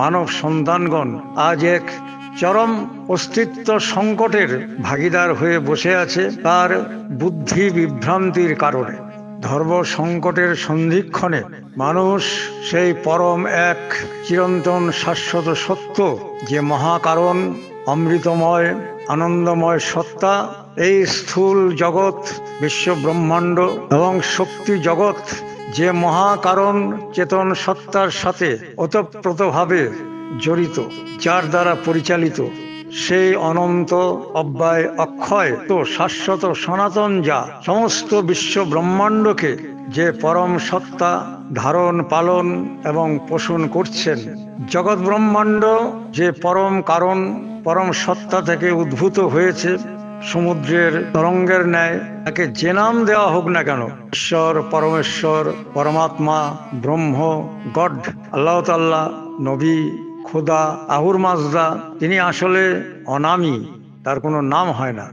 মানব সন্তানগণ আজ এক চরম অস্তিত্ব সংকটের ভাগিদার হয়ে বসে আছে তার বুদ্ধি বিভ্রান্তির কারণে। ধর্ম সংকটের সন্ধিক্ষণে মানুষ সেই পরম এক চিরন্তন শাশ্বত সত্য, যে মহাকারণ, অমৃতময়, আনন্দময় সত্তা, এই স্থূল জগৎ বিশ্ব ব্রহ্মাণ্ড এবং শক্তি জগৎ যে মহাকারণ চেতন সত্তার সাথে ওতপ্রোতভাবে জড়িত, যার দ্বারা পরিচালিত, সেই অনন্ত অব্যয় অক্ষয় তো শাশ্বত সনাতন যা সমস্ত বিশ্ব ব্রহ্মাণ্ডকে যে পরম সত্তা ধারণ, পালন এবং পোষণ করছেন। জগৎ ব্রহ্মাণ্ড যে পরম কারণ, পরম সত্তা থেকে উদ্ভূত হয়েছে। সমুদ্রের তরঙ্গের ন্যায় তাকে যে নাম দেওয়া হোক না কেন, ঈশ্বর, পরমেশ্বর, পরমাত্মা, ব্রহ্ম, গড, আল্লাহ তাল্লাহ নবী, খোদা, আহুর মাজদা, তিনি আসলে অনামী, তার কোনো নাম হয় না,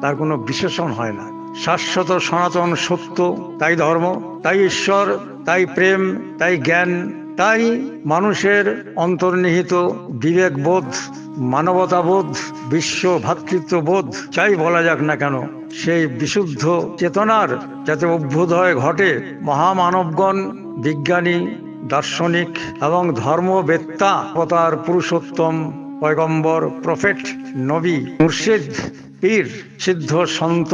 তার কোনো বিশেষণ হয় না। শাশ্বত, সনাতন, সত্য, তাই ধর্ম, তাই ঈশ্বর, তাই প্রেম, তাই জ্ঞান তাই মানুষের অন্তর্নিহিত বিবেকবোধ, মানবতাবোধ, বিশ্ব ভ্রাতৃত্ববোধ যাই বলা যাক না কেন, সেই বিশুদ্ধ চেতনার যাতে অভ্যুদয় ঘটে, মহামানবগণ বিজ্ঞানী, দার্শনিক এবং ধর্মবেত্তা অবতার পুরুষোত্তম, পয়গম্বর, প্রফেট, নবী, মুর্শিদ, পীর, সিদ্ধ সন্ত,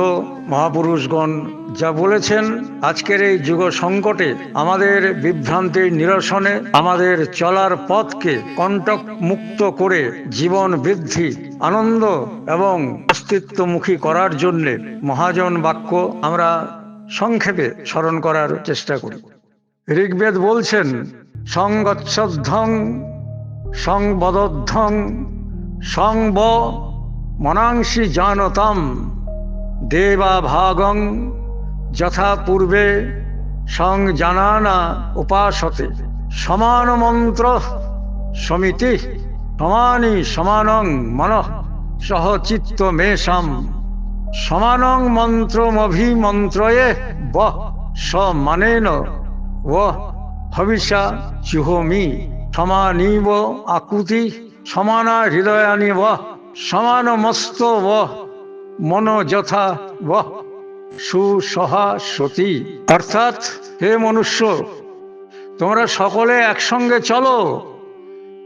মহাপুরুষগণ যা বলেছেন আজকের এই যুগ সংকটে আমাদের বিভ্রান্তির নিরসনে, আমাদের চলার পথকে কণ্টক মুক্ত করে জীবন বৃদ্ধি, আনন্দ এবং অস্তিত্বমুখী করার জন্যে মহাজন বাক্য আমরা সংক্ষেপে স্মরণ করার চেষ্টা করি। ঋগ্বেদ বলছেন সংগচ্ছধ্বং সংবদধ্বং সংব মনাংশি জানতাম দেবা ভাগং যথা পূর্বে সংজানানা উপাসতে সমান মন্ত্র সমিতি সমানি সমানং মন সহ চিত্ত মেষাম। সমানং মন্ত্রমভিমন্ত্রয়ে ব সমানেন ও হবিষা চুহমি সমানীব আকুতি সমানা হৃদয়ানি ব সমান মস্ত ব মন যথা ব সুসহা সতী। অর্থাৎ হে মনুষ্য, তোমরা সকলে একসঙ্গে চলো,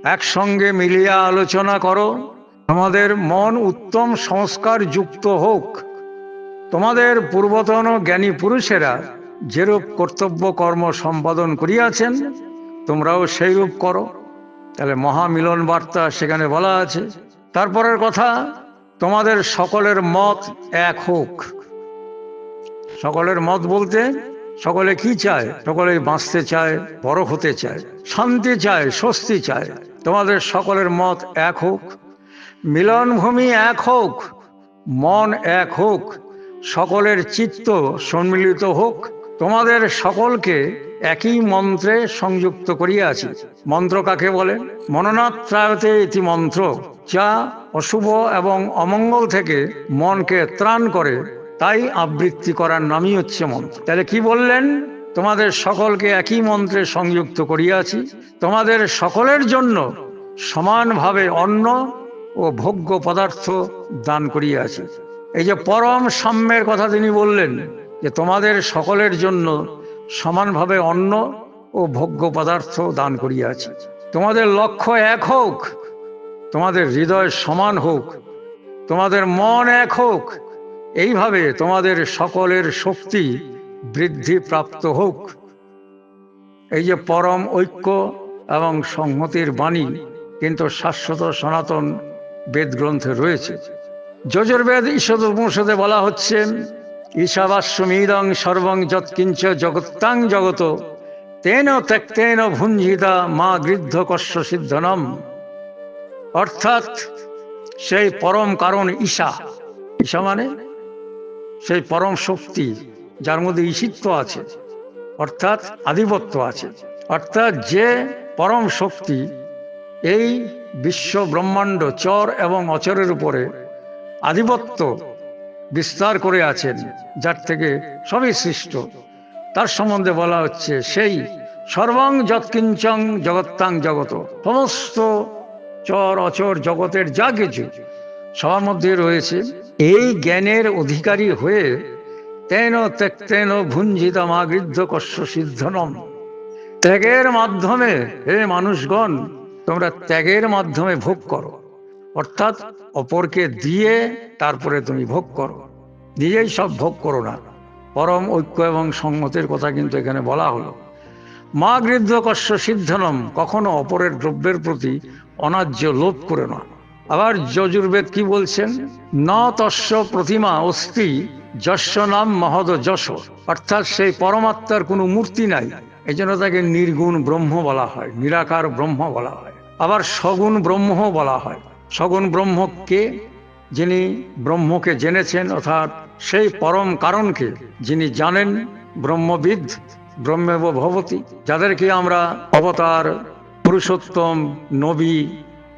একসঙ্গে মিলিয়া আলোচনা করো। তোমাদের মন উত্তম সংস্কার যুক্ত হোক। তোমাদের পূর্বতন জ্ঞানী পুরুষেরা যেরূপ কর্তব্য কর্ম সম্পাদন করিয়াছেন, তোমরাও সেইরূপ করো। তাহলে মহামিলন বার্তা সেখানে বলা আছে। তারপরের কথা, তোমাদের সকলের মত এক হোক। সকলের মত বলতে সকলে কি চায়? সকলে বাঁচতে চায়, বড় হতে চায়, শান্তি চায়, স্বস্তি চায়। তোমাদের সকলের মত এক হোক, মিলনভূমি এক হোক, মন এক হোক, সকলের চিত্ত সম্মিলিত হোক, তোমাদের সকলকে একই মন্ত্রে সংযুক্ত করিয়াছি মন্ত্র কাকে বলে? মননাত্রায়তে ইতি মন্ত্র। যা অশুভ এবং অমঙ্গল থেকে মনকে ত্রাণ করে তাই আবৃত্তি করার নামই হচ্ছে মন্ত্র। তাহলে কি বললেন? তোমাদের সকলকে একই মন্ত্রে সংযুক্ত করিয়াছি। তোমাদের সকলের জন্য সমানভাবে অন্ন ও ভোগ্য পদার্থ দান করিয়াছি। এই যে পরম সাম্যের কথা তিনি বললেন, যে তোমাদের সকলের জন্য সমানভাবে অন্ন ও ভোগ্য পদার্থ দান করিয়াছি। তোমাদের লক্ষ্য এক হোক, তোমাদের হৃদয় সমান হোক, তোমাদের মন এক হোক এইভাবে তোমাদের সকলের শক্তি বৃদ্ধি প্রাপ্ত হোক। এই যে পরম ঐক্য এবং সংহতির বাণী কিন্তু শাশ্বত সনাতন বেদ গ্রন্থে রয়েছে। যজুর্বেদ ঈশদ উপনিষদে বলা হচ্ছে, ঈশাবাস্যমিদং সর্বং যৎকিঞ্চ জগত্তাং জগত, তেন ত্যক্তেন ভুঞ্জিতা মা গৃদ্ধ কস্য সিদ্ধনম। অর্থাৎ সেই পরম কারণ ঈশা। ঈশা মানে সেই পরম শক্তি যার মধ্যে ঈশিত্ব আছে, অর্থাৎ আধিপত্য আছে। অর্থাৎ যে পরম শক্তি এই বিশ্ব ব্রহ্মাণ্ড, চর এবং অচরের উপরে আধিপত্য বিস্তার করে আছেন, যার থেকে সবই সৃষ্ট। তার সম্বন্ধে বলা হচ্ছে, সেই সর্বং যৎকিঞ্চং জগত্তাং জগত, সমস্ত চর অচর জগতের যা কিছু সবার মধ্যে রয়েছে, এই জ্ঞানের অধিকারী হয়ে তেন ত্যক্তেন ভুঞ্জিতমাগৃদ্ধ কস্য সিদ্ধনম। ত্যাগের মাধ্যমে, হে মানুষগণ, তোমরা ত্যাগের মাধ্যমে ভোগ করো। অর্থাৎ অপরকে দিয়ে তারপরে তুমি ভোগ করো। নিজেই সব ভোগ করো না। পরম ঐক্য এবং সংহতের কথা কিন্তু এখানে বলা হলো। মা গৃদ্ধ কস্য সিদ্ধনম, কখনো অপরের দ্রব্যের প্রতি অনার্য লোভ করে না। আবার যজুর্বেদ কি বলছেন? ন তস্য প্রতিমা অস্তি যশ নাম মহদ যশ। অর্থাৎ সেই পরমাত্মার কোনো মূর্তি নাই। এই জন্য তাকে নির্গুণ ব্রহ্ম বলা হয়, নিরাকার ব্রহ্ম বলা হয়। আবার সগুণ ব্রহ্ম বলা হয়। সগুণ ব্রহ্ম কে? যিনি ব্রহ্মকে জেনেছেন, অর্থাৎ সেই পরম কারণকে যিনি জানেন, ব্রহ্মবিদ, ব্রহ্মেব ভবতী। যাদেরকে আমরা অবতার, পুরুষোত্তম, নবী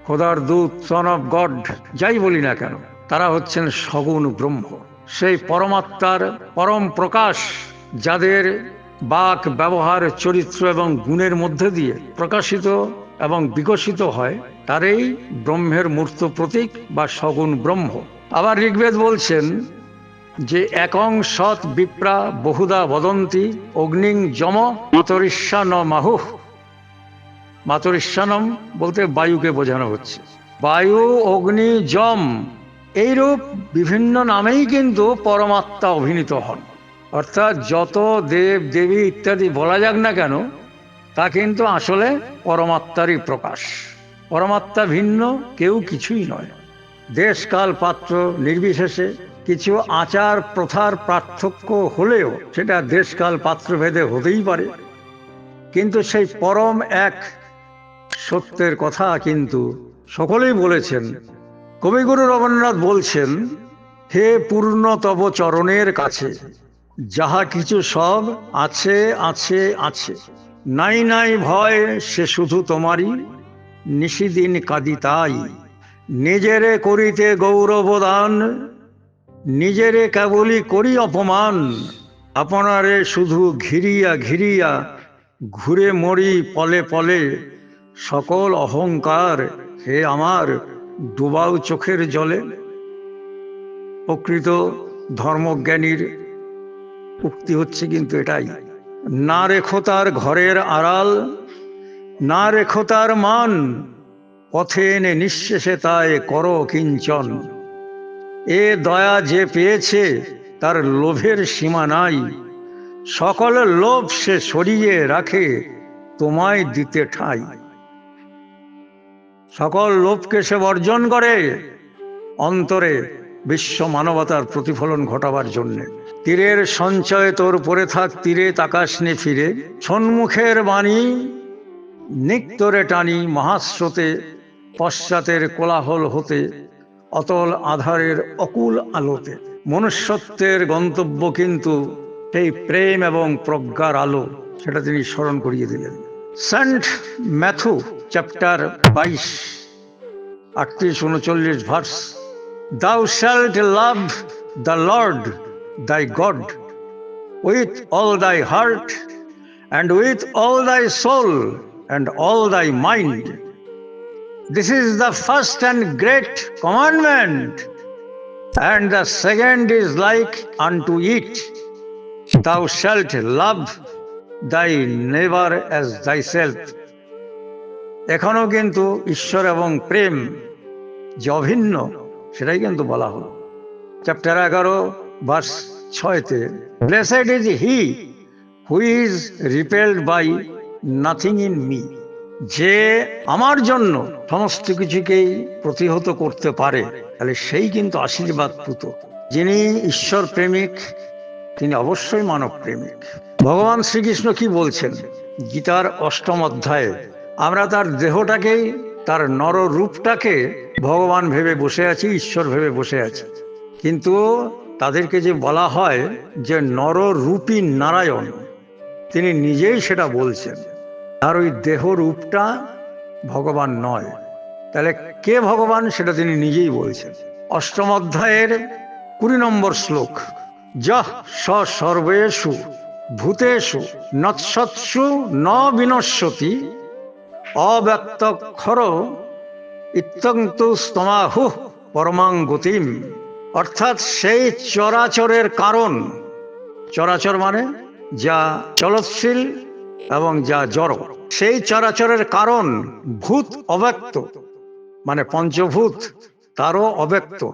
খোদার দূত সন অফ গড যাই বলি না কেন, তারা হচ্ছেন সগুণ ব্রহ্ম। সেই পরমাত্মার পরম প্রকাশ, যাদের বাক ব্যবহার, চরিত্র এবং গুণের মধ্যে দিয়ে প্রকাশিত এবং বিকশিত হয়, তারই ব্রহ্মের মূর্ত প্রতীক বা সগুণ ব্রহ্ম। আবার ঋগ্বেদ বলছেন যে, একং সৎ বিপ্রা বহুদা বদন্তি, অগ্নিং যম মাতরিষ্যান মাহুহ মাতরিষ্যানম বলতে বায়ুকে বোঝানো হচ্ছে। বায়ু, অগ্নি যম এইরূপ বিভিন্ন নামেই কিন্তু পরমাত্মা অভিনীত হন। অর্থাৎ যত দেব, দেবী ইত্যাদি বলা যাক না কেন, তা কিন্তু আসলে পরমাত্মারই প্রকাশ। পরমাত্মা ভিন্ন, কেউ কিছুই নয়। দেশকাল পাত্র নির্বিশেষে কিছু আচার প্রথার পার্থক্য হলেও সেটা দেশকাল পাত্রভেদে হতেই পারে। কিন্তু সেই পরম এক সত্যের কথা কিন্তু সকলেই বলেছেন। কবিগুরু রবীন্দ্রনাথ বলছেন, হে পূর্ণ তব চরণের কাছে, যাহা কিছু সব আছে আছে আছে, নাই নাই ভয় সে শুধু তোমারই, নিশিদিন কাঁদি তাই। নিজেরে করিতে গৌরবদান নিজেরে কেবলই করি অপমান, আপনারে শুধু ঘিরিয়া ঘিরিয়া, ঘুরে মরি পলে পলে সকল অহংকার হে আমার, ডুবাও চোখের জলে। প্রকৃত ধর্মজ্ঞানীর উক্তি হচ্ছে কিন্তু এটাই। না রেখো তার ঘরের আড়াল, না রেখো তার মান, পথে এনে নিঃশেষে তায় কর কিঞ্চন। এ দয়া যে পেয়েছে, তার লোভের সীমা নাই। সকল লোভ সে সরিয়ে রাখে, তোমায় দিতে ঠাই। সকল লোভকে সে বর্জন করে। অন্তরে বিশ্ব মানবতার প্রতিফলন ঘটাবার জন্যে। তীরের সঞ্চয় তোর পরে থাক, তীরে তাকাশনে ফিরে। সন্মুখের বাণী নিক্তরে টানি, মহাস্রোতে পশ্চাতের কোলাহল হতে, অতল আধারের অকুল আলোতে। মনুষ্যত্বের গন্তব্য কিন্তু সেই প্রেম এবং প্রজ্ঞার আলো, সেটা তিনি স্মরণ করিয়ে দিলেন। Saint Matthew Chapter બાઈસ આઠત્રીસ ઉનચલ્લીસ વર્ષ Thou shalt love the Lord thy God with all thy heart and with all thy soul and all thy mind. This is the first and great commandment, and the second is like unto it. Thou shalt love thy as thyself এখনও কিন্তু ঈশ্বর এবং প্রেম যে অভিন্ন, সেটাই কিন্তু বলা হলো। চ্যাপ্টার এগারো verse ছয়তে blessed is he who is repelled by nothing in me যে আমার জন্য সমস্ত কিছুকেই প্রতিহত করতে পারে। তাহলে সেই কিন্তু আশীর্বাদ পুত যিনি ঈশ্বর প্রেমিক, তিনি অবশ্যই মানব প্রেমিক ভগবান শ্রীকৃষ্ণ কি বলছেন? গীতার অষ্টম অধ্যায়ে, আমরা তার দেহটাকেই, তার নর রূপটাকে ভগবান ভেবে বসে আছি, ঈশ্বর ভেবে বসে আছি। কিন্তু তাদেরকে যে বলা হয় যে নররূপী নারায়ণ, তিনি নিজেই সেটা বলছেন। আর ওই দেহ রূপটা ভগবান নয়। তাহলে কে ভগবান সেটা তিনি নিজেই বলছেন? অষ্টম অধ্যায়ের কুড়ি নম্বর শ্লোক, যহ সর্বেষু। ভূতেষু, নৎসৎসু ন বিনশ্যতি অব্যক্তক্ষর ইত্যন্তু স্তমাহু পরমাং গতিম অর্থাৎ সেই চরাচরের কারণ। চরাচর মানে যা চলৎশীল এবং যা জড়। সেই চরাচরের কারণ ভূত অব্যক্ত মানে পঞ্চভূত, তারও অব্যক্ত।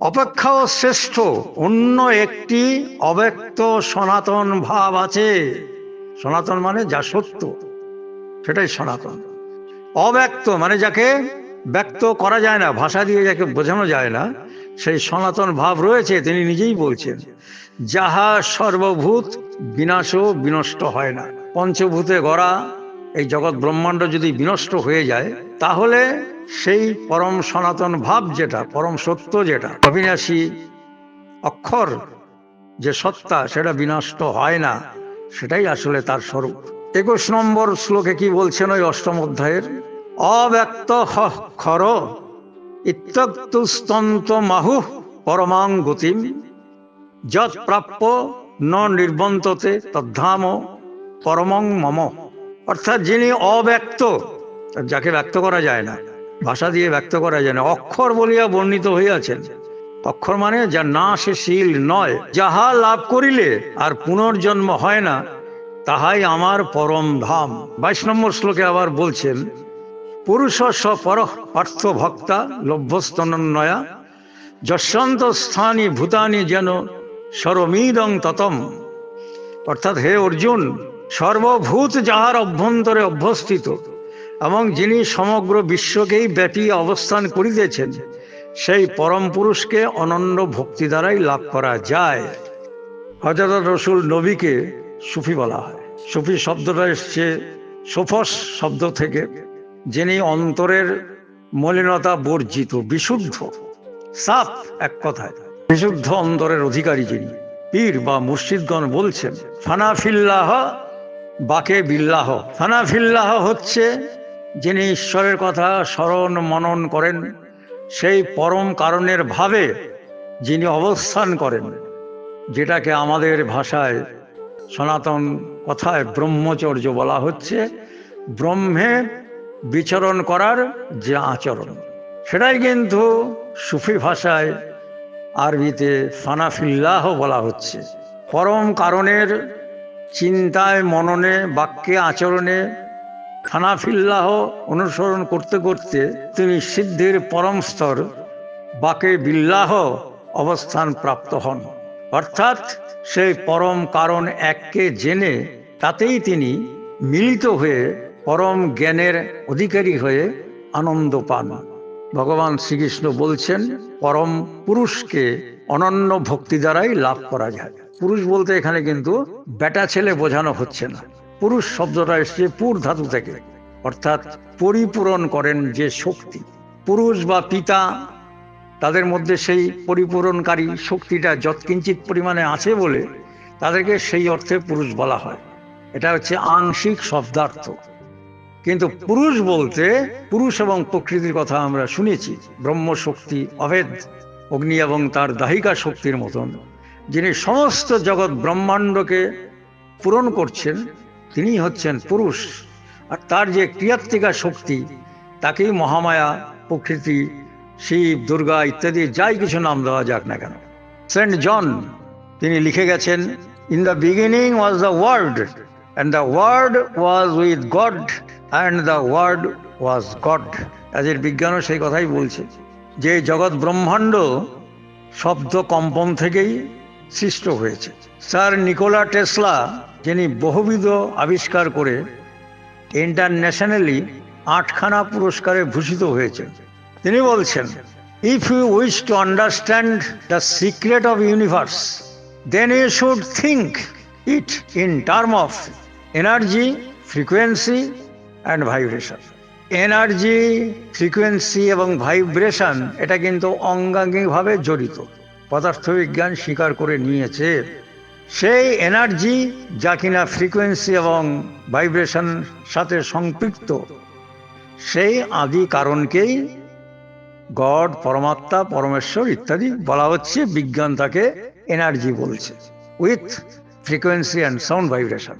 অপেক্ষাও শ্রেষ্ঠ, অন্য একটি অব্যক্ত সনাতন ভাব আছে। সনাতন মানে যা সত্য, সেটাই সনাতন। অব্যক্ত মানে যাকে ব্যক্ত করা যায় না, ভাষা দিয়ে যাকে বোঝানো যায় না, সেই সনাতন ভাব রয়েছে, তিনি নিজেই বলছেন। যাহা সর্বভূত বিনাশও বিনষ্ট হয় না। পঞ্চভূতে গড়া এই জগৎ ব্রহ্মাণ্ড যদি বিনষ্ট হয়ে যায়, তাহলে সেই পরম সনাতন ভাব যেটা, পরম সত্য যেটা, অবিনাশী অক্ষর যে সত্তা, সেটা বিনষ্ট হয় না, সেটাই আসলে তার স্বরূপ। একুশ নম্বর শ্লোকে কি বলছেন ওই অষ্টম অধ্যায়ের? অব্যক্ত খর ইত্যক্তুস্তন্ত মাহু পরমাং গতিম, যৎ প্রাপ্য ন নির্বন্ততে তদ্ধাম পরমং মম। অর্থাৎ যিনি অব্যক্ত, যাকে ব্যক্ত করা যায় না, ভাষা দিয়ে ব্যক্ত করা যায় না, অক্ষর বলিয়া বর্ণিত হইয়াছেন। অক্ষর মানে যা না সে শীল নয়, যাহা লাভ করিলে আর পুনর্জন্ম হয় না, তাহাই আমার পরম ধাম। বাইশ নম্বর শ্লোকে আবার বলছেন, পুরুষ স পর পার্থ ভক্তা লভ্যস্তনয়া যশন্ত স্থানী ভূতানি যেন সরমিদং ততম। অর্থাৎ হে অর্জুন সর্বভূত যাহার অভ্যন্তরে অভ্যস্থিত এবং যিনি সমগ্র বিশ্বকেই ব্যাপী অবস্থান করিতেছেন, সেই পরম পুরুষকে অনন্য ভক্তি দ্বারাই লাভ করা যায়। হজরত রসুল নবীকে সুফি বলা হয়। সুফি শব্দটা এসছে সোফস শব্দ থেকে, যিনি অন্তরের মলিনতা বর্জিত, বিশুদ্ধ, সাফ এক কথায়। বিশুদ্ধ অন্তরের অধিকারী যিনি, পীর বা মুর্শিদগণ বলছেন, ফানাফিল্লাহ বাকে বিল্লাহ। ফানাফিল্লাহ হচ্ছে যিনি ঈশ্বরের কথা স্মরণ মনন করেন, সেই পরম কারণের ভাবে যিনি অবস্থান করেন, যেটাকে আমাদের ভাষায় সনাতন কথায় ব্রহ্মচর্য বলা হচ্ছে। ব্রহ্মে বিচরণ করার যে আচরণ, সেটাই কিন্তু সুফি ভাষায় আরবিতে ফানাফিল্লাহ বলা হচ্ছে। পরম কারণের চিন্তায়, মননে, বাক্যে, আচরণে খানাফিল্লাহ অনুসরণ করতে করতে তিনি সিদ্ধির পরম স্তর, বাকে বিল্লাহ অবস্থান প্রাপ্ত হন। অর্থাৎ সেই পরম কারণ এককে জেনে তাতেই তিনি মিলিত হয়ে পরম জ্ঞানের অধিকারী হয়ে আনন্দ পান। ভগবান শ্রীকৃষ্ণ বলছেন, পরম পুরুষকে অনন্য ভক্তি দ্বারাই লাভ করা যায়। পুরুষ বলতে এখানে কিন্তু বেটা ছেলে বোঝানো হচ্ছে না। পুরুষ শব্দটা এসছে পুর ধাতু থেকে। অর্থাৎ পরিপূরণ করেন যে শক্তি। পুরুষ বা পিতা, তাদের মধ্যে সেই পরিপূরণকারী শক্তিটা যৎকিঞ্চিত পরিমাণে আছে বলে তাদেরকে সেই অর্থে পুরুষ বলা হয়। এটা হচ্ছে আংশিক শব্দার্থ। কিন্তু পুরুষ বলতে পুরুষ এবং প্রকৃতির কথা আমরা শুনেছি। ব্রহ্ম শক্তি অভেদ, অগ্নি এবং তার দাহিকা শক্তির মতন। যিনি সমস্ত জগৎ ব্রহ্মাণ্ডকে পূরণ করছেন, তিনি হচ্ছেন পুরুষ। আর তার যে ক্রিয়াত্মিকা শক্তি, তাকেই মহামায়া, প্রকৃতি, শিব, দুর্গা ইত্যাদি যাই কিছু নাম দেওয়া যাক না কেন। সেন্ট জন, তিনি লিখে গেছেন, in the beginning was the world, and the word was with God, and the word was God. আজের বিজ্ঞানও সেই কথাই বলছে। যে জগৎ ব্রহ্মাণ্ড শব্দ কম্পন থেকেই সৃষ্ট হয়েছে। স্যার নিকোলা টেসলা, যিনি বহুবিধ আবিষ্কার করে ইন্টারন্যাশনালি আটখানা পুরস্কারে ভূষিত হয়েছে তিনি বলছেন if you wish to understand the secret of universe then you should think it in term of energy frequency and vibration energy frequency এবং ভাইব্রেশন এটা কিন্তু অঙ্গাঙ্গিকভাবে জড়িত। পদার্থবিজ্ঞান স্বীকার করে নিয়েছে, সেই এনার্জি যা কিনা ফ্রিকোয়েন্সি এবং ভাইব্রেশন সাথে সম্পৃক্ত, সেই আদি কারণকেই গড, পরমাত্মা, পরমেশ্বর ইত্যাদি বলা হচ্ছে, বিজ্ঞান তাকে এনার্জি বলছে with frequency and sound vibration.